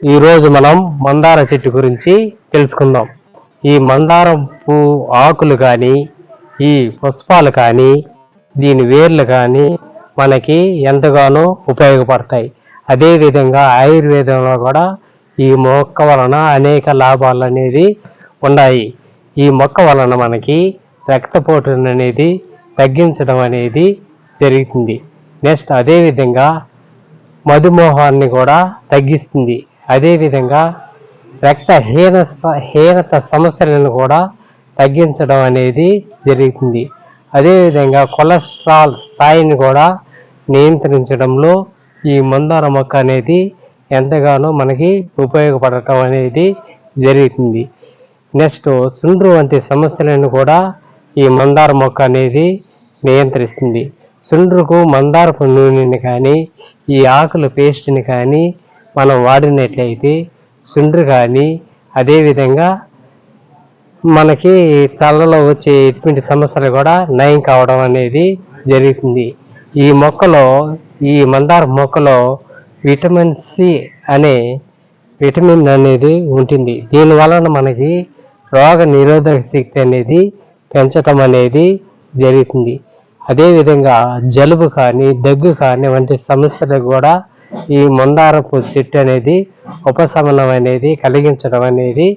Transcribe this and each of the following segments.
ఈరోజు మనం మందార చెట్టు గురించి తెలుసుకుందాం. ఈ మందారం పువ్వు ఆకులు కానీ ఈ పుష్పాలు కానీ దీని వేర్లు కానీ మనకి ఎంతగానో ఉపయోగపడతాయి. అదేవిధంగా ఆయుర్వేదంలో కూడా ఈ మొక్క వలన అనేక లాభాలు అనేది ఉన్నాయి. ఈ మొక్క వలన మనకి రక్తపోటు అనేది తగ్గించడం అనేది జరుగుతుంది. నెక్స్ట్ అదేవిధంగా మధుమోహాన్ని కూడా తగ్గిస్తుంది. అదేవిధంగా రక్తహీన హీనత సమస్యలను కూడా తగ్గించడం అనేది జరుగుతుంది. అదేవిధంగా కొలెస్ట్రాల్ స్థాయిని కూడా నియంత్రించడంలో ఈ మందార మొక్క అనేది ఎంతగానో మనకి ఉపయోగపడటం అనేది జరుగుతుంది. నెక్స్ట్ చుండ్రు వంటి సమస్యలను కూడా ఈ మందార మొక్క అనేది నియంత్రిస్తుంది. చుండ్రుకు మందారపు నూనెని కానీ ఈ ఆకుల పేస్ట్ని కానీ మనం వాడినట్లయితే సుండ్రు కానీ అదేవిధంగా మనకి తలలో వచ్చే ఎటువంటి సమస్యలు కూడా నయం కావడం అనేది జరుగుతుంది. ఈ మొక్కలో ఈ మందార మొక్కలో విటమిన్ సి అనే విటమిన్ అనేది ఉంటుంది. దీని వలన మనకి రోగ నిరోధక శక్తి అనేది పెంచటం అనేది జరుగుతుంది. అదేవిధంగా జలుబు కానీ దగ్గు కానీ వంటి సమస్యలకు కూడా ఈ మందారపు చెట్టు అనేది ఉపశమనం అనేది కలిగించడం అనేది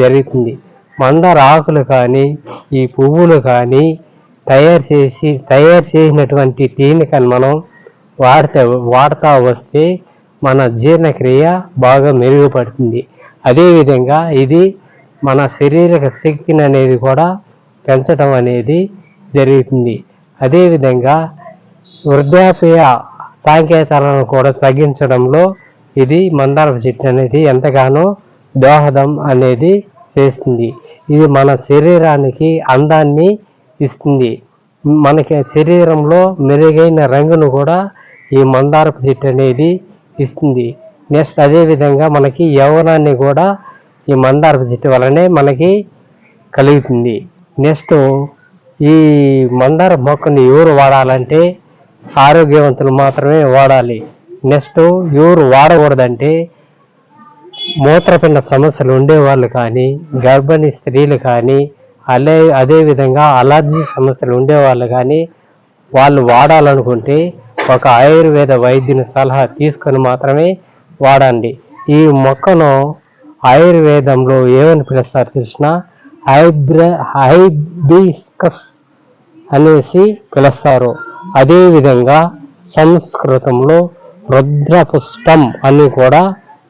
జరుగుతుంది. మందార ఆకులు కానీ ఈ పువ్వులు కానీ తయారు చేసి తయారు చేసినటువంటి టీని కానీ మనం వాడితే వాడుతూ వస్తే మన జీర్ణక్రియ బాగా మెరుగుపడుతుంది. అదేవిధంగా ఇది మన శరీరక శక్తిని అనేది కూడా పెంచడం అనేది జరుగుతుంది. అదేవిధంగా వృద్ధాప్య సాంకేతాలను కూడా తగ్గించడంలో ఇది మందార చెట్టు అనేది ఎంతగానో దోహదం అనేది చేస్తుంది. ఇది మన శరీరానికి అందాన్ని ఇస్తుంది. మనకి శరీరంలో మెరుగైన రంగును కూడా ఈ మందారపు చెట్టు అనేది ఇస్తుంది. నెక్స్ట్ అదేవిధంగా మనకి యవనాన్ని కూడా ఈ మందారపు చెట్టు వలనే మనకి కలుగుతుంది. నెక్స్ట్ ఈ మందార మొక్కని ఎవరు వాడాలంటే ఆరోగ్యవంతులు మాత్రమే వాడాలి. నెక్స్ట్ ఎవరు వాడకూడదంటే మూత్రపిండ సమస్యలు ఉండేవాళ్ళు కానీ గర్భిణీ స్త్రీలు కానీ అలే అదేవిధంగా అలర్జీ సమస్యలు ఉండేవాళ్ళు కానీ వాళ్ళు వాడాలనుకుంటే ఒక ఆయుర్వేద వైద్యుని సలహా తీసుకొని మాత్రమే వాడండి. ఈ మొక్కను ఆయుర్వేదంలో ఏమని పిలుస్తారు తెలిసిన హైబ్ర హైబిస్కస్ అనేసి పిలుస్తారు. అదేవిధంగా సంస్కృతంలో రుద్రపుష్పం అని కూడా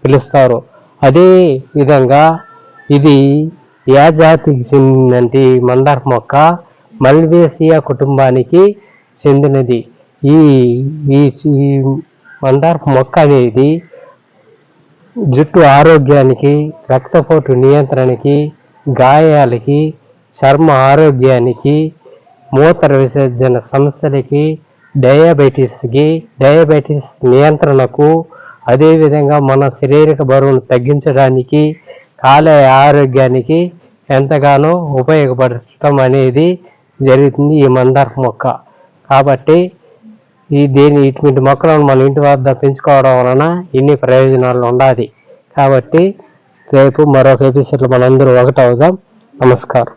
పిలుస్తారు. అదే విధంగా ఇది ఏ జాతికి చెందినది మందార మొక్క మల్వేసియా కుటుంబానికి చెందినది. ఈ ఈ మందార మొక్క అనేది జుట్టు ఆరోగ్యానికి రక్తపోటు నియంత్రణకి గాయాలకి చర్మ ఆరోగ్యానికి మూత్ర విసర్జన సమస్యలకి డయాబెటీస్కి డయాబెటీస్ నియంత్రణకు అదేవిధంగా మన శారీరక బరువును తగ్గించడానికి కాలేయ ఆరోగ్యానికి ఎంతగానో ఉపయోగపడటం అనేది జరుగుతుంది ఈ మందార మొక్క. కాబట్టి ఈ దీని ఇటువంటి మొక్కలను మన ఇంటి వద్ద పెంచుకోవడం వలన ఇన్ని ప్రయోజనాలు ఉండాలి? కాబట్టి రేపు మరొక ఎపిసోడ్లో మనందరూ ఒకటవుదాం. నమస్కారం.